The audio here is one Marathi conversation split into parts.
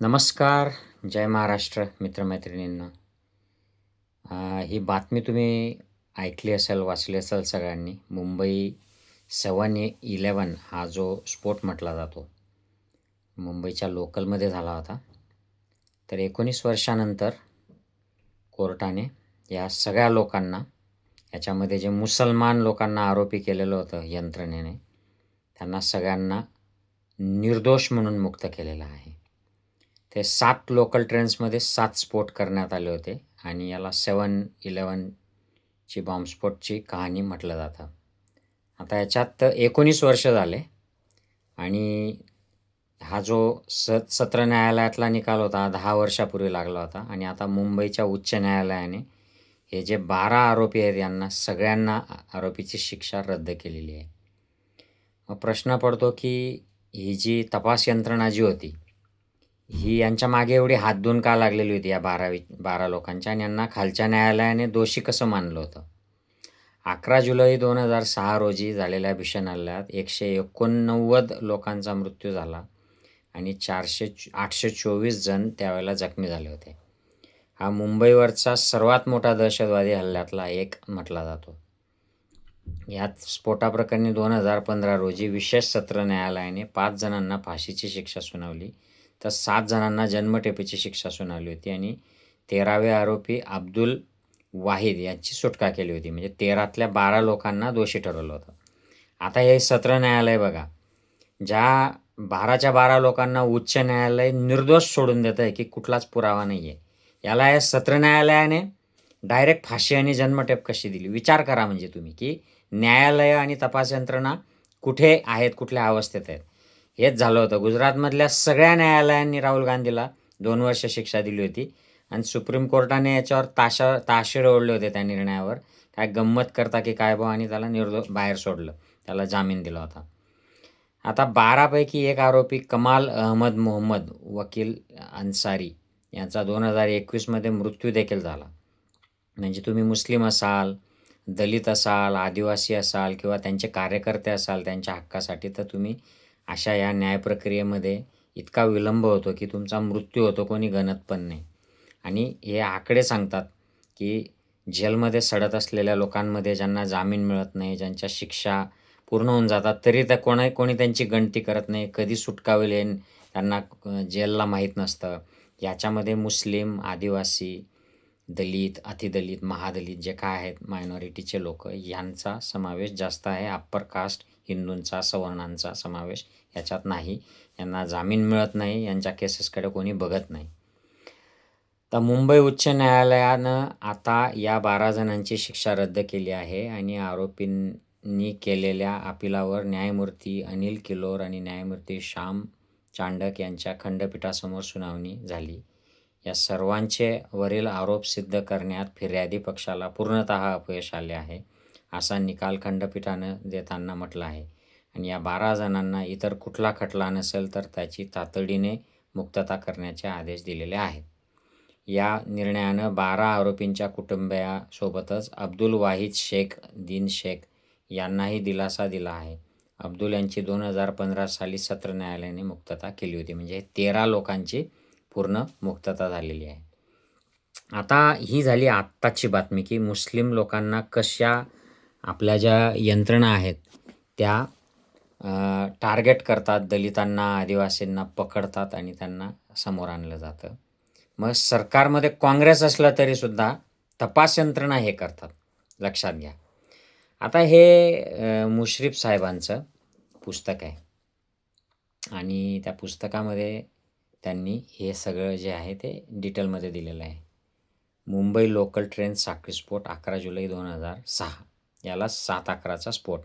नमस्कार जय महाराष्ट्र मित्रमैत्रिणींना. ही बातमी तुम्ही ऐकली असेल वाचली असेल सगळ्यांनी मुंबई सेवन इलेवन हा जो स्फोट म्हटला जातो मुंबईच्या लोकलमध्ये झाला होता. तर एकोणीस वर्षानंतर कोर्टाने या सगळ्या लोकांना याच्यामध्ये जे मुसलमान लोकांना आरोपी केलेलं होतं यंत्रणेने त्यांना सगळ्यांना निर्दोष म्हणून मुक्त केलेलं आहे. ते सात लोकल ट्रेन्समध्ये सात स्फोट करण्यात आले होते. आणि याला सेवन इलेवनची बॉम्बस्फोटची कहाणी म्हटलं जातं. आता याच्यात एकोणीस वर्ष झाले. आणि हा जो स सत्र न्यायालयातला निकाल होता दहा वर्षापूर्वी लागला होता. आणि आता मुंबईच्या उच्च न्यायालयाने हे जे बारा आरोपी आहेत यांना सगळ्यांना आरोपीची शिक्षा रद्द केलेली आहे. मग प्रश्न पडतो की ही जी तपास यंत्रणा जी होती ही यांच्या मागे एवढी हात धुवून का लागलेली होती या बारावी बारा लोकांच्या आणि यांना खालच्या न्यायालयाने दोषी कसं मानलं होतं? अकरा जुलै दोन हजार सहा रोजी झालेल्या भीषण हल्ल्यात एकशे एकोणनव्वद लोकांचा मृत्यू झाला आणि चारशे आठशे चोवीस जण त्यावेळेला जखमी झाले होते. हा मुंबईवरचा सर्वात मोठा दहशतवादी हल्ल्यातला एक म्हटला जातो. यात स्फोटाप्रकरणी दोन हजार पंधरा रोजी विशेष सत्र न्यायालयाने पाच जणांना फाशीची शिक्षा सुनावली. तर सात जणांना जन्मठेपेची शिक्षा सुनावली होती आणि तेरावे आरोपी अब्दुल वाहिद यांची सुटका केली होती. म्हणजे तेरातल्या बारा लोकांना दोषी ठरवलं होतं. आता हे सत्र न्यायालय बघा. ज्या बाराच्या बारा लोकांना उच्च न्यायालय निर्दोष सोडून देतं आहे की कुठलाच पुरावा नाही आहे याला या सत्र न्यायालयाने डायरेक्ट फाशी आणि जन्मठेप कशी दिली? विचार करा म्हणजे तुम्ही की न्यायालय आणि तपास यंत्रणा कुठे आहेत कुठल्या अवस्थेत आहेत? हेच झालं होतं. गुजरातमधल्या सगळ्या न्यायालयांनी राहुल गांधीला दोन वर्ष शिक्षा दिली होती आणि सुप्रीम कोर्टाने याच्यावर ताशा ताशेर ओढले होते त्या निर्णयावर. काय गंमत करता की काय भाऊ आणि त्याला निर्दो बाहेर सोडलं. त्याला जामीन दिला होता. आता बारापैकी एक आरोपी कमाल अहमद मोहम्मद वकील अन्सारी यांचा दोन हजार एकवीसमध्ये मृत्यू देखील झाला. म्हणजे तुम्ही मुस्लिम असाल दलित असाल आदिवासी असाल किंवा त्यांचे कार्यकर्ते असाल त्यांच्या हक्कासाठी तर तुम्ही अशा या न्यायप्रक्रियेमध्ये इतका विलंब होतो की तुमचा मृत्यू होतो कोणी गणत पण नाही. आणि हे आकडे सांगतात की जेलमध्ये सडत असलेल्या लोकांमध्ये ज्यांना जामीन मिळत नाही ज्यांच्या शिक्षा पूर्ण होऊन जातात तरी त्या कोणा कोणी त्यांची गणती करत नाही कधी सुटका होईल हे त्यांना जेलला माहीत नसतं. याच्यामध्ये मुस्लिम आदिवासी दलित अतिदलित महादलित जे काय आहेत मायनॉरिटीचे लोक यांचा समावेश जास्त आहे अप्पर कास्ट हिंदूंचा सवर्णांचा समावेश याच्यात नाही. यांना जामीन मिळत नाही यांच्या केसेसकडे कोणी बघत नाही. तर मुंबई उच्च न्यायालयानं आता या बारा जणांची शिक्षा रद्द केली आहे आणि आरोपींनी केलेल्या अपिलावर न्यायमूर्ती अनिल किलोर आणि न्यायमूर्ती श्याम चांडक यांच्या खंडपीठासमोर सुनावणी झाली. या सर्वांचे वरील आरोप सिद्ध करण्यात फिर्यादी पक्षाला पूर्णतः अपयश आले आहे. असा निकाल खंडपीठानं देताना म्हटलं आहे. आणि या बारा जणांना इतर कुठला खटला नसेल तर त्याची तातडीने मुक्तता करण्याचे आदेश दिलेले आहेत. या निर्णयानं बारा आरोपींच्या कुटुंबियासोबतच अब्दुल वाहिद शेख दिन शेख यांनाही दिलासा दिला आहे. अब्दुल यांची दोन हजार पंधरा साली सत्र न्यायालयाने मुक्तता केली होती. म्हणजे तेरा लोकांची पूर्ण मुक्तता झालेली आहे. आता ही झाली आत्ताची बातमी की मुस्लिम लोकांना कशा आपल्या ज्या यंत्रणा आहेत त्या टार्गेट करतात दलितांना आदिवासींना पकडतात आणि त्यांना समोर आणलं जातं. मग सरकारमध्ये काँग्रेस असलं तरीसुद्धा तपास यंत्रणा हे करतात. लक्षात घ्या. आता हे मुश्रीफ साहेबांचं पुस्तक आहे. आणि त्या पुस्तकामध्ये त्यांनी हे सगळं जे आहे ते डिटेलमध्ये दिलेलं आहे. मुंबई लोकल ट्रेन साखळी स्फोट अकरा जुलै दोन हजार सहा. याला सात अकराचा स्फोट.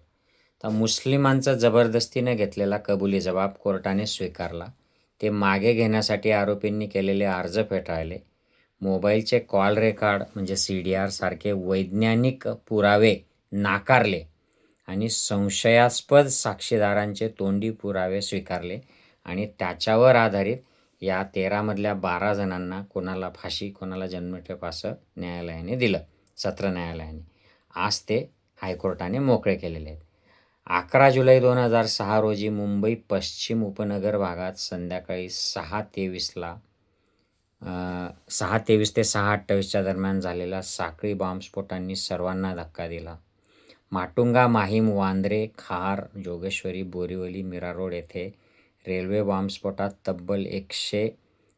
तर मुस्लिमांचा जबरदस्तीने घेतलेला कबुली जबाब कोर्टाने स्वीकारला. ते मागे घेण्यासाठी आरोपींनी केलेले अर्ज फेटाळले. मोबाईलचे कॉल रेकॉर्ड म्हणजे सी डी आर सारखे वैज्ञानिक पुरावे नाकारले आणि संशयास्पद साक्षीदारांचे तोंडी पुरावे स्वीकारले आणि त्याच्यावर आधारित या तेरामधल्या बारा जणांना कोणाला फाशी कोणाला जन्मठेप असं न्यायालयाने दिलं सत्र न्यायालयाने. आज ते हायकोर्टाने मोकळे केलेले आहेत. अकरा जुलै दोन हजार सहा रोजी मुंबई पश्चिम उपनगर भागात संध्याकाळी सहा तेवीसला सहा तेवीस ते सहा अठ्ठावीसच्या दरम्यान झालेला साखळी बॉम्बस्फोटांनी सर्वांना धक्का दिला. माटुंगा माहीम वांद्रे खार जोगेश्वरी बोरिवली मीरा रोड येथे रेल्वे बॉम्बस्फोटात तब्बल एकशे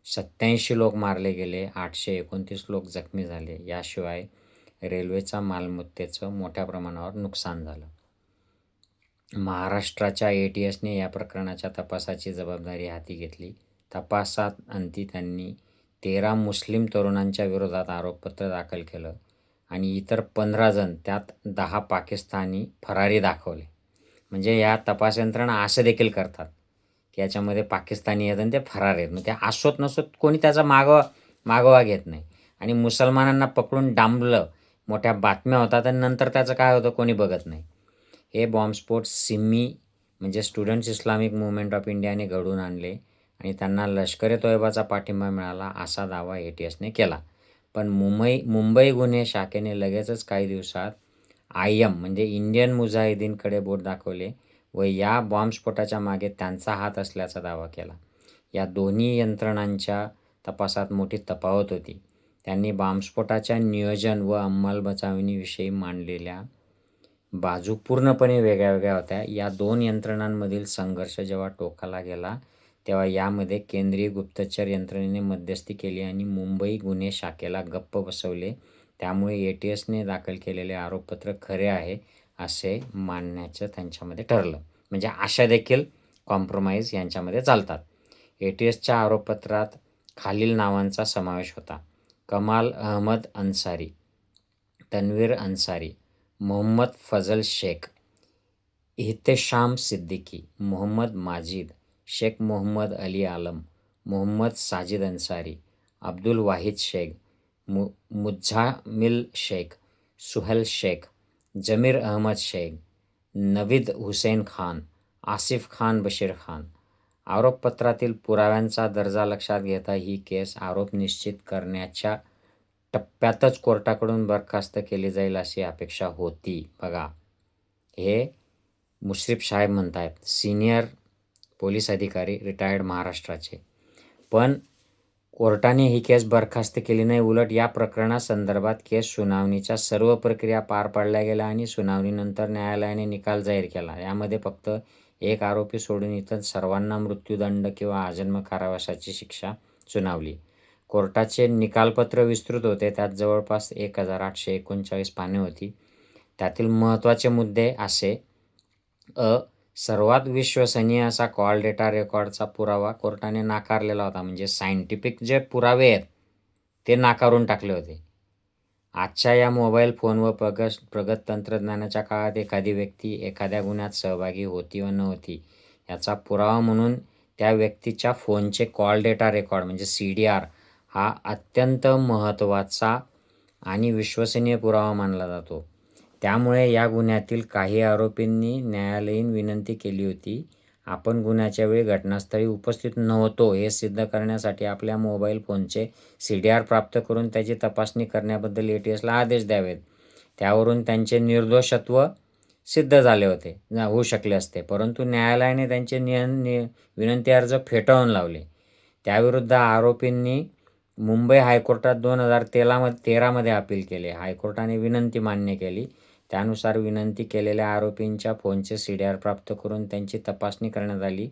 सत्याऐंशी लोक मारले गेले आठशे एकोणतीस लोक जखमी झाले. याशिवाय रेल्वेचा मालमत्तेचं मोठ्या प्रमाणावर नुकसान झालं. महाराष्ट्राच्या ए टी एसने या प्रकरणाच्या तपासाची जबाबदारी हाती घेतली. तपासात अंती त्यांनी तेरा मुस्लिम तरुणांच्या विरोधात आरोपपत्र दाखल केलं आणि इतर पंधरा जण त्यात दहा पाकिस्तानी फरारी दाखवले. म्हणजे या तपास यंत्रणा असं देखील करतात की याच्यामध्ये पाकिस्तानी आहेत आणि ते फरार आहेत. मग ते असोत नसोत कोणी त्याचा मागवा मागोवा घेत नाही. आणि मुसलमानांना पकडून डांबलं मोठ्या बातम्या होतात आणि नंतर त्याचं काय होतं कोणी बघत नाही. हे बॉम्बस्फोट सिम्मी म्हणजे स्टुडंट्स इस्लामिक मुवमेंट ऑफ इंडियाने घडवून आणले आणि त्यांना लष्कर तोयबाचा पाठिंबा मिळाला असा दावा ए टी एसने केला. पण मुंबई मुंबई गुन्हे शाखेने लगेचच काही दिवसात आय एम म्हणजे इंडियन मुजाहिदीनकडे बोट दाखवले व या बॉम्बस्फोटाच्या मागे त्यांचा हात असल्याचा दावा केला. या दोन्ही यंत्रणांच्या तपासात मोठी तफावत होती. त्यांनी बॉम्बस्फोटाच्या नियोजन व अंमलबजावणीविषयी मांडलेल्या बाजू पूर्णपणे वेगळ्या वेगळ्या होत्या. या दोन यंत्रणांमधील संघर्ष जेव्हा टोकाला गेला तेव्हा यामध्ये केंद्रीय गुप्तचर यंत्रणेने मध्यस्थी केली आणि मुंबई गुन्हे शाखेला गप्प बसवले. त्यामुळे ए टी एसने दाखल केलेले आरोपपत्र खरे आहे असे मानण्याचं त्यांच्यामध्ये ठरलं. म्हणजे अशा देखील कॉम्प्रोमाइज यांच्यामध्ये चालतात. ए टी एसच्या आरोपपत्रात खालील नावांचा समावेश होता. कमाल अहमद अंसारी तनवीर अंसारी मोहम्मद फजल शेख, इहतेशाम सिद्दीकी, मोहम्मद माजिद, शेख मोहम्मद अली आलम, मोहम्मद साजिद अंसारी अब्दुल वाहिद शेख, मु, मुझामिल शेख, सुहेल शेख, जमीर अहमद शेख, नवीद हुसैन खान, आसिफ खान, बशीर खान। आरोपपत्रातील पुराव्यांचा दर्जा लक्षात घेता ही केस आरोप निश्चित करण्याच्या टप्प्यातच कोर्टाकडून बरखास्त केली जाईल अशी अपेक्षा होती. बघा हे मुश्रीफ साहेब म्हणत आहेत सिनियर पोलीस अधिकारी रिटायर्ड महाराष्ट्राचे. पण कोर्टाने ही केस बरखास्त केली नाही उलट या प्रकरणासंदर्भात केस सुनावणीच्या सर्व प्रक्रिया पार पाडल्या गेल्या आणि सुनावणीनंतर न्यायालयाने निकाल जाहीर केला. यामध्ये फक्त एक आरोपी सोडून इतर सर्वांना मृत्यूदंड किंवा आजन्म कारावासाची शिक्षा सुनावली. कोर्टाचे निकालपत्र विस्तृत होते त्यात जवळपास एक हजार आठशे एकोणचाळीस पाने होती. त्यातील महत्त्वाचे मुद्दे असे अ सर्वात विश्वसनीय असा कॉल डेटा रेकॉर्डचा पुरावा कोर्टाने नाकारलेला होता म्हणजे सायंटिफिक जे पुरावे आहेत ते नाकारून टाकले होते. आजच्या या मोबाईल फोन व प्रगत प्रगत तंत्रज्ञानाच्या काळात एखादी व्यक्ती एखाद्या गुन्ह्यात सहभागी होती व नव्हती याचा पुरावा म्हणून त्या व्यक्तीच्या फोनचे कॉल डेटा रेकॉर्ड म्हणजे सी डी आर हा अत्यंत महत्त्वाचा आणि विश्वसनीय पुरावा मानला जातो. त्यामुळे या गुन्ह्यातील काही आरोपींनी न्यायालयीन विनंती केली होती आपण गुन्ह्याच्या वेळी घटनास्थळी उपस्थित नव्हतो हे सिद्ध करण्यासाठी आपल्या मोबाईल फोनचे सी डी आर प्राप्त करून त्याची तपासणी करण्याबद्दल ए टी एसला आदेश द्यावेत. त्यावरून त्यांचे निर्दोषत्व सिद्ध झाले होते होऊ शकले असते परंतु न्यायालयाने त्यांचे नियन नि विनंती अर्ज फेटाळून लावले. त्याविरुद्ध आरोपींनी मुंबई हायकोर्टात दोन हजार तेरामध्ये तेरामध्ये अपील केले. हायकोर्टाने विनंती मान्य केली त्यानुसार विनंती केलेल्या आरोपींच्या फोनचे सी डी आर प्राप्त करून त्यांची तपासणी करण्यात आली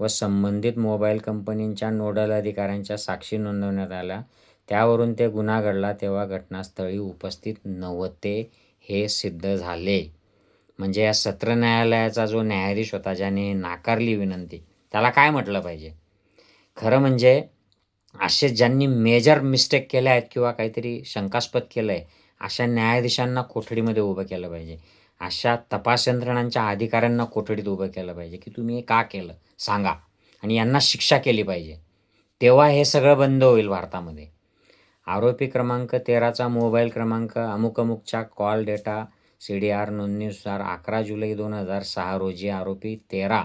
व संबंधित मोबाईल कंपनींच्या नोडल अधिकाऱ्यांच्या साक्षी नोंदवण्यात आल्या. त्यावरून ते गुन्हा घडला तेव्हा घटनास्थळी उपस्थित नव्हते हे सिद्ध झाले. म्हणजे या सत्र न्यायालयाचा जो न्यायाधीश होता ज्याने नाकारली विनंती त्याला काय म्हटलं पाहिजे? खरं म्हणजे असे ज्यांनी मेजर मिस्टेक केल्या आहेत किंवा काहीतरी शंकास्पद केलं आहे अशा न्यायाधीशांना कोठडीमध्ये उभं केलं पाहिजे. अशा तपास यंत्रणांच्या अधिकाऱ्यांना कोठडीत उभं केलं पाहिजे की तुम्ही हे का केलं? सांगा. आणि यांना शिक्षा केली पाहिजे. तेव्हा हे सगळं बंद होईल भारतामध्ये. आरोपी क्रमांक तेराचा मोबाईल क्रमांक अमुक अमुकच्या call data C D R नोंदणीनुसार अकरा जुलै दोन हजार सहा रोजी आरोपी तेरा.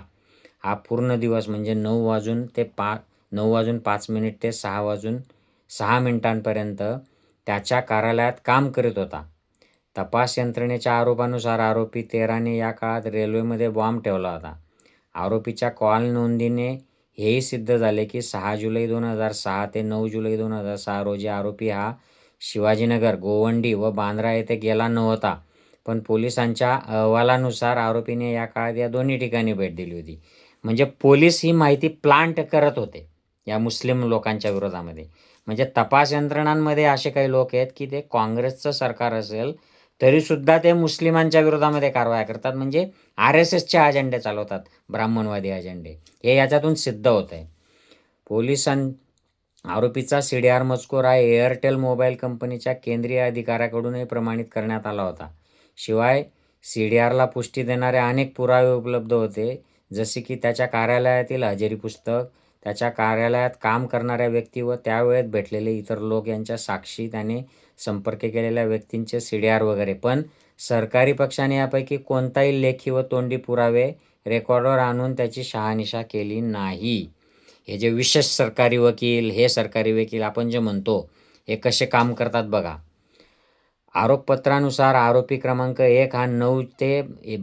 हा पूर्ण दिवस म्हणजे नऊ वाजून ते पा नऊ वाजून पाच मिनिट ते सहा वाजून सहा मिनिटांपर्यंत त्याच्या कार्यालयात काम करीत होता. तपास यंत्रणेच्या आरोपानुसार आरोपी तेराने या काळात रेल्वेमध्ये बॉम्ब ठेवला होता. आरोपीच्या कॉल नोंदीने हेही सिद्ध झाले की सहा जुलै दोन हजार सहा ते नऊ जुलै दोन हजार सहा रोजी आरोपी हा शिवाजीनगर गोवंडी व बांद्रा येथे गेला नव्हता. पण पोलिसांच्या अहवालानुसार आरोपीने या काळात या दोन्ही ठिकाणी भेट दिली होती. म्हणजे पोलीस ही माहिती प्लांट करत होते या मुस्लिम लोकांच्या विरोधामध्ये. म्हणजे तपास यंत्रणांमध्ये असे काही लोक आहेत की ते काँग्रेसचं सरकार असेल तरीसुद्धा ते मुस्लिमांच्या विरोधामध्ये कारवाया करतात. म्हणजे आर एस एसचे अजेंडे चालवतात ब्राह्मणवादी अजेंडे. हे याच्यातून सिद्ध होत आहे पोलिसां आरोपीचा सी डी आर मजकूर हा एअरटेल मोबाईल कंपनीच्या केंद्रीय अधिकाऱ्याकडूनही प्रमाणित करण्यात आला होता. शिवाय सी डी आरला पुष्टी देणारे अनेक पुरावे उपलब्ध होते जसे की त्याच्या कार्यालयातील हजेरी पुस्तक त्याच्या कार्यालयात काम करणाऱ्या व्यक्ती व त्यावेळेत भेटलेले इतर लोक यांच्या साक्षी त्याने संपर्क केलेल्या व्यक्तींचे सी डी आर वगैरे. पण सरकारी पक्षाने यापैकी कोणताही लेखी व तोंडी पुरावे रेकॉर्डवर आणून त्याची शहानिशा केली नाही. हे जे विशेष सरकारी वकील हे सरकारी वकील आपण जे म्हणतो हे कसे काम करतात बघा. आरोपपत्रानुसार आरोपी क्रमांक एक हा नऊ ते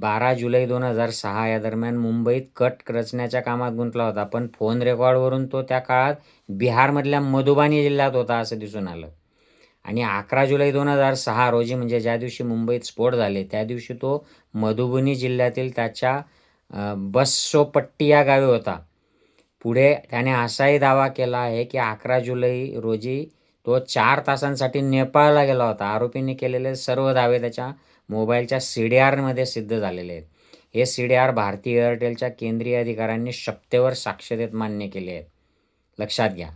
बारा जुलै दोन हजार सहा या दरम्यान मुंबईत कट रचण्याच्या कामात गुंतला होता. पण फोन रेकॉर्डवरून तो त्या काळात बिहारमधल्या मधुबानी जिल्ह्यात होता असं दिसून आलं. आणि अकरा जुलै दोन हजार सहा रोजी म्हणजे ज्या दिवशी मुंबईत स्फोट झाले त्या दिवशी तो मधुबनी जिल्ह्यातील त्याच्या बस्सोपट्टी या गावी होता. पुढे त्याने असाही दावा केला आहे की अकरा जुलै रोजी तो चार तासांसाठी नेपाळला गेला होता. आरोपींनी केलेले सर्व दावे त्याच्या मोबाईलच्या सी डी आरमध्ये सिद्ध झालेले आहेत. हे सी डी आर भारतीय एअरटेलच्या केंद्रीय अधिकाऱ्यांनी शपथेवर साक्ष देत मान्य केले आहेत. लक्षात घ्या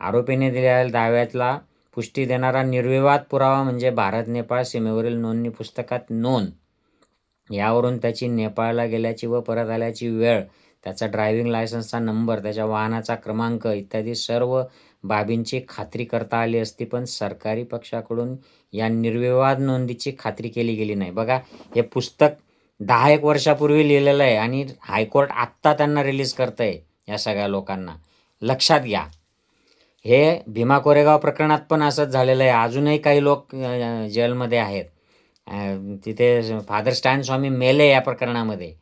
आरोपीने दिलेल्या दाव्यातला पुष्टी देणारा निर्विवाद पुरावा म्हणजे भारत नेपाळ सीमेवरील नोंदणी पुस्तकात नोंद. यावरून त्याची नेपाळला गेल्याची व परत आल्याची वेळ त्याचा ड्रायव्हिंग लायसन्सचा नंबर त्याच्या वाहनाचा क्रमांक इत्यादी सर्व बाबींची खात्री करता आली असती पण सरकारी पक्षाकडून या निर्विवाद नोंदीची खात्री केली गेली नाही. बघा हे पुस्तक दहा एक वर्षापूर्वी लिहिलेलं आहे आणि हायकोर्ट आत्ता त्यांना रिलीज करतं आहे या सगळ्या लोकांना. लक्षात घ्या. हे भीमा कोरेगाव प्रकरणात पण असंच झालेलं आहे. अजूनही काही लोक जेलमध्ये आहेत. तिथे फादर स्टॅन स्वामी मेले या प्रकरणामध्ये.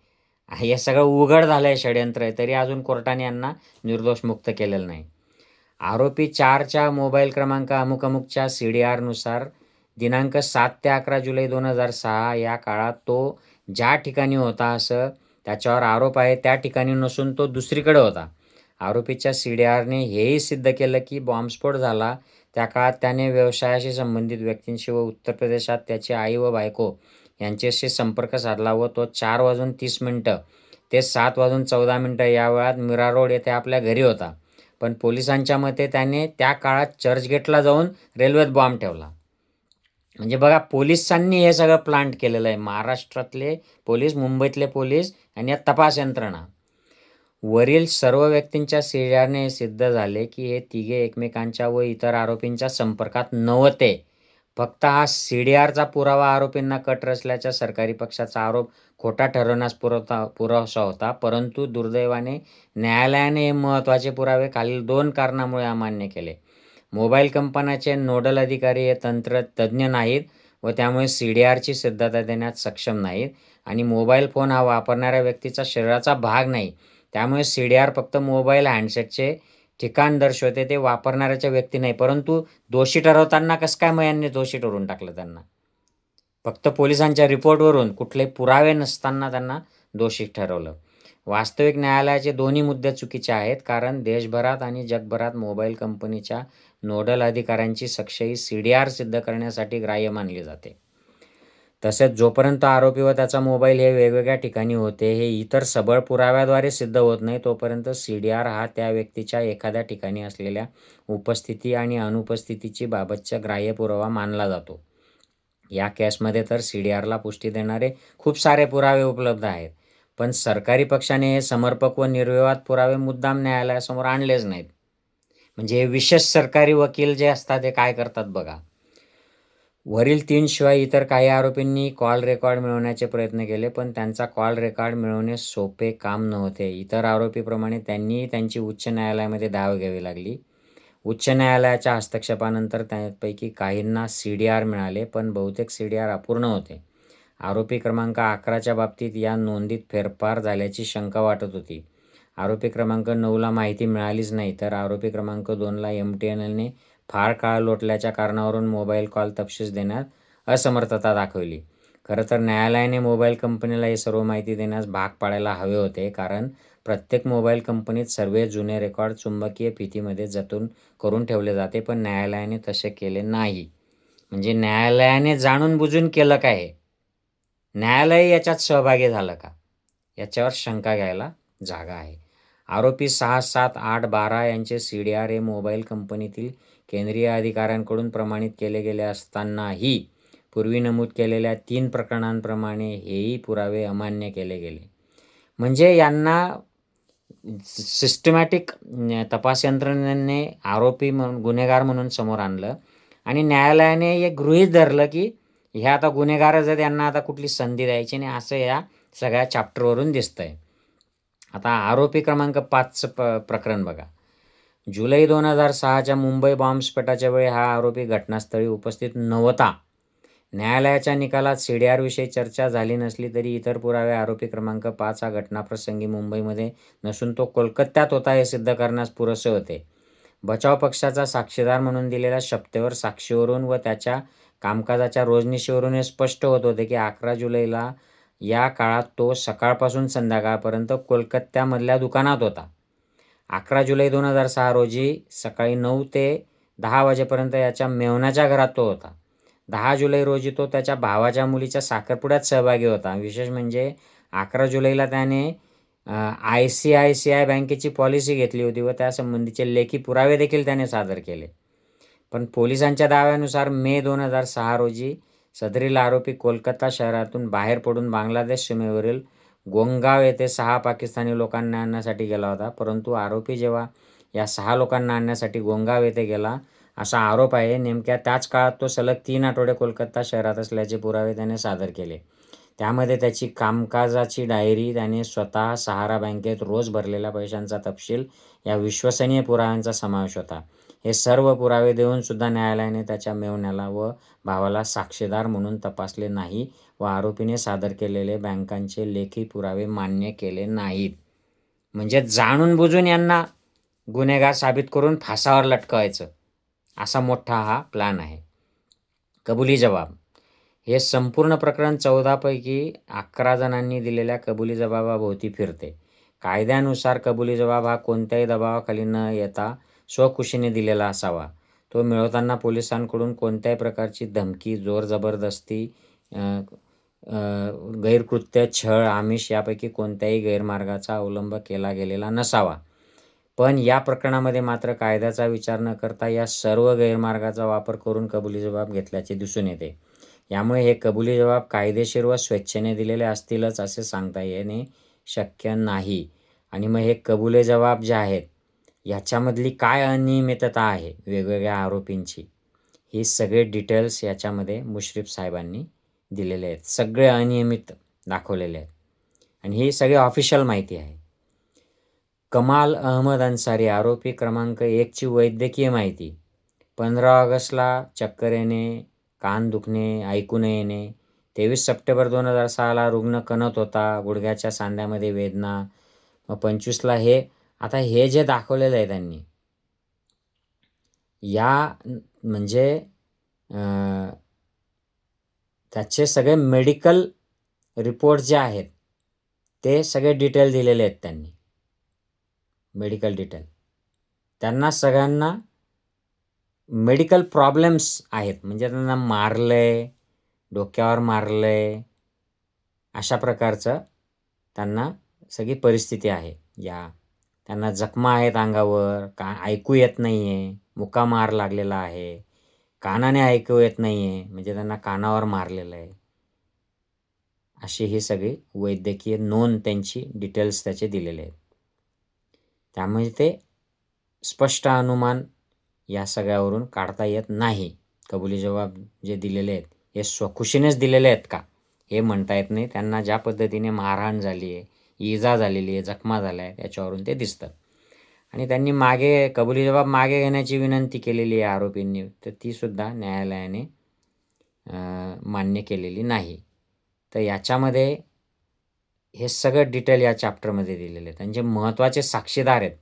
हे सगळं उघड झालं आहे षडयंत्र आहे तरी अजून कोर्टाने यांना निर्दोष मुक्त केलेलं नाही. आरोपी चारच्या मोबाईल क्रमांक अमुक अमुकच्या सी डी आरनुसार दिनांक सात ते अकरा जुलै दोन हजार सहा या काळात तो ज्या ठिकाणी होता असं त्याच्यावर आरोप आहे त्या ठिकाणी नसून तो दुसरीकडे होता. आरोपीच्या सी डी आरने हेही सिद्ध केलं की बॉम्बस्फोट झाला. त्या काळात त्याने व्यवसायाशी संबंधित व्यक्तींशी व उत्तर प्रदेशात त्याची आई व बायको यांच्याशी संपर्क साधला व तो चार वाजून तीस मिनटं ते सात वाजून चौदा मिनटं या वेळात मीरा रोड येथे आपल्या घरी होता. पण पोलिसांच्या मते त्याने त्या काळात चर्चगेटला जाऊन रेल्वेत बॉम्ब ठेवला. म्हणजे बघा पोलिसांनी हे सगळं प्लांट केलेलं आहे. महाराष्ट्रातले पोलीस मुंबईतले पोलीस आणि या तपास यंत्रणा. वरील सर्व व्यक्तींच्या सिडिआरने सिद्ध झाले की हे तिघे एकमेकांच्या व इतर आरोपींच्या संपर्कात नव्हते. फक्त हा सी डी आरचा पुरावा आरोपींना कट रचल्याचा सरकारी पक्षाचा आरोप खोटा ठरवण्यास पुरवता पुरावसा होता. परंतु दुर्दैवाने न्यायालयाने हे महत्त्वाचे पुरावे खालील दोन कारणामुळे अमान्य केले. मोबाईल कंपन्याचे नोडल अधिकारी हे तंत्र तज्ज्ञ नाहीत व त्यामुळे सी डी आरची सिद्धता देण्यात सक्षम नाहीत आणि मोबाईल फोन हा वापरणाऱ्या व्यक्तीचा शरीराचा भाग नाही. त्यामुळे सी डी आर फक्त मोबाईल हँडसेटचे ठिकाण दर्शवते ते वापरणाऱ्याच्या व्यक्ती नाही. परंतु दोषी ठरवताना कसं काय मग यांनी दोषी ठरवून टाकलं त्यांना? फक्त पोलिसांच्या रिपोर्टवरून कुठले पुरावे नसताना त्यांना दोषी ठरवलं. वास्तविक न्यायालयाचे दोन्ही मुद्दे चुकीचे आहेत कारण देशभरात आणि जगभरात मोबाईल कंपनीच्या नोडल अधिकाऱ्यांची सक्षयी सी डी आर सिद्ध करण्यासाठी ग्राह्य मानली जाते. तसेच जोपर्यंत आरोपी व त्याचा मोबाईल हे वेगवेगळ्या ठिकाणी होते हे इतर सबळ पुराव्याद्वारे सिद्ध होत नाही तोपर्यंत सी डी आर हा त्या व्यक्तीच्या एखाद्या ठिकाणी असलेल्या उपस्थिती आणि अनुपस्थितीची बाबतचा ग्राह्य पुरावा मानला जातो. या केसमध्ये तर सी डी आरला पुष्टी देणारे खूप सारे पुरावे उपलब्ध आहेत पण सरकारी पक्षाने हे समर्पक व निर्विवाद पुरावे मुद्दाम न्यायालयासमोर आणलेच नाहीत. म्हणजे हे विशेष सरकारी वकील जे असतात ते काय करतात बघा? वरील तीनशिवाय इतर काही आरोपींनी कॉल रेकॉर्ड मिळवण्याचे प्रयत्न केले पण त्यांचा कॉल रेकॉर्ड मिळवणे सोपे काम नव्हते. इतर आरोपीप्रमाणे त्यांनीही त्यांची उच्च न्यायालयामध्ये धाव घ्यावी लागली. उच्च न्यायालयाच्या हस्तक्षेपानंतर त्यापैकी काहींना सी डी आर मिळाले पण बहुतेक सी डी आर अपूर्ण होते. आरोपी क्रमांक अकराच्या बाबतीत या नोंदीत फेरफार झाल्याची शंका वाटत होती. आरोपी क्रमांक नऊला माहिती मिळालीच नाही तर आरोपी क्रमांक दोनला एम टी एन एलने फार काळ लोटल्याच्या कारणावरून मोबाईल कॉल तपशीस देण्यात असमर्थता दाखवली. खरं तर न्यायालयाने मोबाईल कंपनीला ही सर्व माहिती देण्यास भाग पाडायला हवे होते कारण प्रत्येक मोबाईल कंपनीत सर्व जुने रेकॉर्ड चुंबकीय फितीमध्ये जतून करून ठेवले जाते पण न्यायालयाने तसे केले नाही. म्हणजे न्यायालयाने जाणून बुजून केलं काय हे? न्यायालय याच्यात सहभागी झालं का? याच्यावर शंका घ्यायला जागा आहे. आरोपी सहा सात आठ बारा यांचे सी डी आर हे मोबाईल कंपनीतील केंद्रीय अधिकाऱ्यांकडून प्रमाणित केले गेले असतानाही पूर्वी नमूद केलेल्या तीन प्रकरणांप्रमाणे हेही पुरावे अमान्य केले गेले. म्हणजे यांना सिस्टमॅटिक तपास यंत्रणेने आरोपी म्हणून गुन्हेगार म्हणून समोर आणलं. आणि न्यायालयाने हे गृहीत धरलं की ह्या आता गुन्हेगारच आहेत यांना आता कुठली संधी द्यायची नाही असं या सगळ्या चॅप्टरवरून दिसतंय. आता आरोपी क्रमांक पाचचं प प्रकरण बघा. जुलै दोन हजार सहाच्या मुंबई बॉम्बस्फोटाच्या वेळी हा आरोपी घटनास्थळी उपस्थित नव्हता. न्यायालयाच्या निकालात सी डी आरविषयी चर्चा झाली नसली तरी इतर पुरावे आरोपी क्रमांक पाच हा घटनाप्रसंगी मुंबईमध्ये नसून तो कोलकात्यात होता हे सिद्ध करण्यास पुरेसे होते. बचाव पक्षाचा साक्षीदार म्हणून दिलेल्या शपथेवर साक्षीवरून व त्याच्या कामकाजाच्या रोजनिशीवरून हे स्पष्ट होत होते की अकरा जुलैला या काळात तो सकाळपासून संध्याकाळपर्यंत कोलकात्यामधल्या दुकानात होता. अकरा जुलै दोन हजार सहा रोजी सकाळी नऊ ते दहा वाजेपर्यंत याच्या मेवण्याच्या घरात तो होता. दहा जुलै रोजी तो त्याच्या भावाच्या मुलीच्या साखरपुड्यात सहभागी होता. विशेष म्हणजे अकरा जुलैला त्याने I C I C I बँकेची पॉलिसी घेतली होती व त्यासंबंधीचे लेखी पुरावे देखील त्याने सादर केले. पण पोलिसांच्या दाव्यानुसार मे दोन हजार सहा रोजी सदरील आरोपी कोलकाता शहरातून बाहेर पडून बांगलादेश सीमेवरील गोंगाव येथे सहा पाकिस्तानी लोकांना आणण्यासाठी गेला होता. परंतु आरोपी जेव्हा या सहा लोकांना आणण्यासाठी गोंगाव येथे गेला असा आरोप आहे. नेमक्या त्याच काळात तो सलग तीन आठवडे कोलकाता शहरात असल्याचे पुरावे त्याने सादर केले. त्यामध्ये त्याची कामकाजाची डायरी त्याने स्वतः सहारा बँकेत रोज भरलेल्या पैशांचा तपशील या विश्वसनीय पुराव्यांचा समावेश होता. हे सर्व पुरावे देऊन सुद्धा न्यायालयाने त्याच्या मेवण्याला व भावाला साक्षीदार म्हणून तपासले नाही व आरोपीने सादर केलेले बँकांचे लेखी पुरावे मान्य केले नाहीत. म्हणजे जाणून बुजून यांना गुन्हेगार साबित करून फासावर लटकवायचं असा मोठा हा प्लॅन आहे. कबुली जबाब. हे संपूर्ण प्रकरण चौदापैकी अकरा जणांनी दिलेल्या कबुली जबाबाभोवती फिरते. कायद्यानुसार कबुली जबाब हा कोणत्याही दबावाखाली न येता स्वखुशीने दिलेला असावा. तो मिळवताना पोलिसांकडून कोणत्याही प्रकारची धमकी जोर जबरदस्ती गैरकृत्य छळ आमिष यापैकी कोणत्याही गैरमार्गाचा अवलंब केला गेलेला नसावा. पण या प्रकरणामध्ये मात्र कायद्याचा विचार न करता या सर्व गैरमार्गाचा वापर करून कबुली जबाब घेतल्याचे दिसून येते. यामुळे हे कबुली जबाब कायदेशीर व स्वेच्छेने दिलेले असतीलच असे सांगता येणे शक्य नाही. आणि मग हे कबुले जबाब जे आहेत याच्यामधली काय अनियमितता आहे? वेगवेगळ्या आरोपींची. ही सगळे डिटेल्स याच्यामध्ये मुश्रीफ साहेबांनी दिलेले आहेत. सगळे अनियमित दाखवलेले आहेत. आणि ही सगळी ऑफिशियल माहिती आहे. कमाल अहमद अन्सारी आरोपी क्रमांक एकची वैद्यकीय माहिती. पंधरा ऑगस्टला चक्कर येणे कान दुखणे ऐकू न येणे तेवीस सप्टेंबर दोन हजार सहाला रुग्ण कणत होता गुडघ्याच्या सांध्यामध्ये वेदना मग पंचवीसला हे आता हे जे दाखवलेलं आहे त्यांनी या म्हणजे त्याचे सगळे मेडिकल रिपोर्ट जे आहेत ते सगळे डिटेल दिलेले आहेत त्यांनी. मेडिकल डिटेल त्यांना सगळ्यांना मेडिकल प्रॉब्लेम्स आहेत. म्हणजे त्यांना मारलं आहे डोक्यावर मारलं आहे अशा प्रकारचं त्यांना सगळी परिस्थिती आहे. या त्यांना जखमा आहेत अंगावर का ऐकू येत नाही आहे मुका मार लागलेला आहे. कानाने ऐकू येत नाही आहे म्हणजे त्यांना कानावर मारलेलं आहे. अशी ही सगळी वैद्यकीय नोंद त्यांची डिटेल्स त्याचे दिलेले आहेत. त्यामुळे ते स्पष्ट अनुमान या सगळ्यावरून काढता येत नाही. कबुली जबाब जे दिलेले आहेत हे स्वखुशीनेच दिलेले आहेत का? हे म्हणता येत नाही. त्यांना ज्या पद्धतीने मारहाण झाली आहे इजा झालेली आहे जखमा झाल्या आहे याच्यावरून ते दिसतं आणि त्यांनी मागे कबुली जबाब मागे घेण्याची विनंती केलेली आहे आरोपींनी. तर तीसुद्धा न्यायालयाने मान्य केलेली नाही. तर याच्यामध्ये हे सगळं डिटेल या चॅप्टरमध्ये दिलेले आहेत आणि जे महत्त्वाचे साक्षीदार आहेत.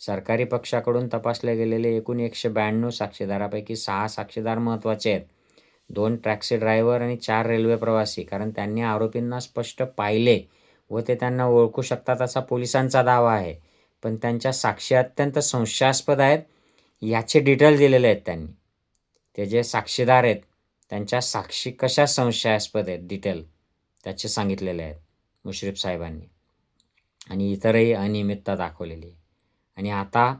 सरकारी पक्षाकडून तपासले गेलेले एकूण एकशे ब्याण्णव साक्षीदारापैकी सहा साक्षीदार महत्त्वाचे आहेत. दोन टॅक्सी ड्रायव्हर आणि चार रेल्वे प्रवासी. कारण त्यांनी आरोपींना स्पष्ट पाहिले व ते त्यांना ओळखू शकतात असा पोलिसांचा दावा आहे. पण त्यांच्या साक्षी अत्यंत संशयास्पद आहेत. याचे डिटेल दिलेले आहेत त्यांनी. ते जे साक्षीदार आहेत त्यांच्या साक्षी कशा संशयास्पद आहेत डिटेल त्याचे सांगितलेले आहेत मुश्रीफ साहेबांनी. आणि इतरही अनियमितता दाखवलेली आहे. आणि आता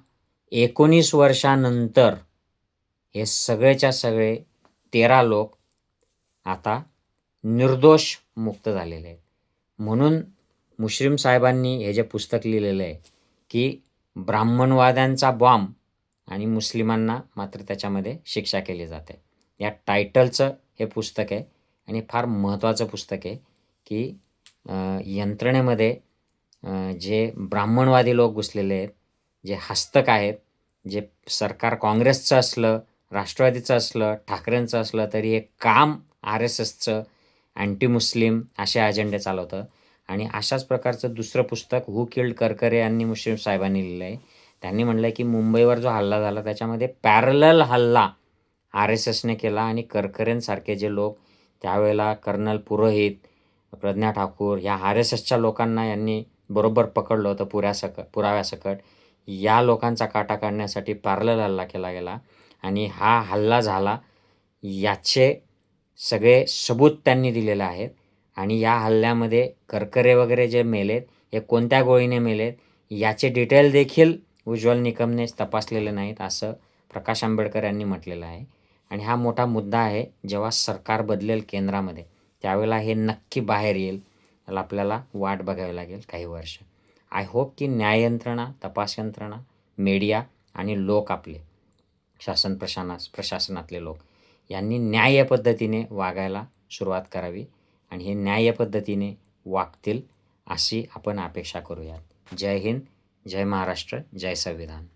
एकोणीस वर्षानंतर हे सगळेच्या सगळे तेरा लोक आता निर्दोष मुक्त झालेले आहेत. म्हणून मुश्रीम साहेबांनी हे जे पुस्तक लिहिलेलं आहे की ब्राह्मणवाद्यांचा बॉम्ब आणि मुस्लिमांना मात्र त्याच्यामध्ये शिक्षा केली जाते. या टायटलचं हे पुस्तक आहे आणि फार महत्त्वाचं पुस्तक आहे की यंत्रणेमध्ये जे ब्राह्मणवादी लोक घुसलेले आहेत जे हस्तक आहेत जे सरकार काँग्रेसचं असलं राष्ट्रवादीचं असलं ठाकरेंचं असलं तरी हे काम आर एस एसचं अँटी मुस्लिम असे अजेंडे चालवतं. आणि अशाच प्रकारचं दुसरं पुस्तक हू किल्ड करकरे यांनी मुस्लिम साहेबांनी लिहिलं आहे. त्यांनी म्हटलं आहे की मुंबईवर जो हल्ला झाला त्याच्यामध्ये पॅरलल हल्ला आर एस एसने केला आणि करकरेंसारखे जे लोक त्यावेळेला कर्नल पुरोहित प्रज्ञा ठाकूर या आर एस एसच्या लोकांना यांनी बरोबर पकडलं होतं पुऱ्यासकट पुराव्यासकट या लोकांचा काटा काढण्यासाठी पॅरलल हल्ला केला गेला आणि हा हल्ला झाला याचे सगळे सबूत त्यांनी दिलेले आहेत. आणि या हल्ल्यामध्ये करकरे वगैरे जे मेलेत हे कोणत्या गोळीने मेलेत याचे डिटेल देखील उज्ज्वल निकमने तपासलेले नाहीत असं प्रकाश आंबेडकर यांनी म्हटलेलं आहे. आणि हा मोठा मुद्दा आहे जेव्हा सरकार बदलेल केंद्रामध्ये त्यावेळेला हे नक्की बाहेर येईल त्याला आपल्याला वाट बघावी लागेल काही वर्ष. आय होप की न्याययंत्रणा तपास यंत्रणा मीडिया आणि लोक आपले शासन प्रशाना प्रशासनातले लोक यांनी न्याय्य पद्धतीने वागायला सुरुवात करावी. आणि हे न्याय पद्धतीने वागतील अशी आपण अपेक्षा करूयात. जय हिंद जय महाराष्ट्र जय संविधान.